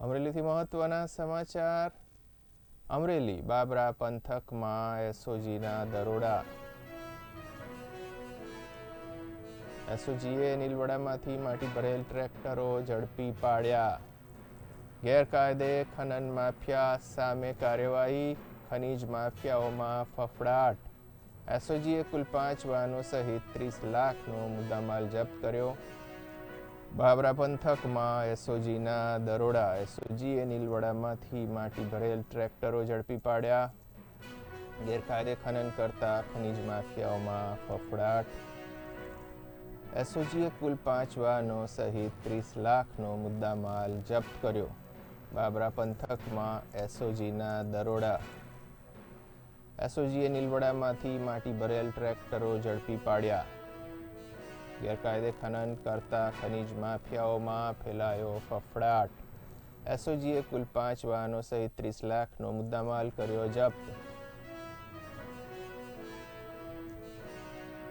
અમરેલીથી મહત્વના સમાચાર. અમરેલી બાબરા પંથકમાં એસઓજીના દરોડા. એસઓજીએ નીલવડામાંથી માટી ભરેલ ટ્રેક્ટરો ઝડપી પાડ્યા. ગેરકાયદે ખનન માફિયા સામે કાર્યવાહી, ખનીજ માફિયાઓમાં ફફડાટ. એસઓજીએ કુલ પાંચ વાહનો સહિત ત્રીસ લાખનો મુદ્દામાલ જપ્ત કર્યો. બાબરા પંથકમાં એસઓજીના દરોડા, એસઓજીએ નીલવડામાંથી માટી ભરેલ ટ્રેક્ટરો ઝડપી પાડ્યા. ગેરકાયદે ખનન કરતા ખનીજ માફિયાઓમાં ફફડાટ. એસઓજીએ કુલ પાંચ વાહનો સહિત ત્રીસ લાખનો મુદ્દામાલ જપ્ત કર્યો. બાબરા પંથકમાં એસઓજીના દરોડા. એસઓજીએ નીલવડામાંથી માટી ભરેલ ટ્રેક્ટરો ઝડપી પાડ્યા. ગેરકાયદે ખનન કરતા ખનીજ માફિયાઓમાં ફેલાયો ફફડાટ. એસઓજીએ કુલ પાંચ વાહનો સહિત ત્રીસ લાખનો મુદ્દામાલ કર્યો જપ્ત.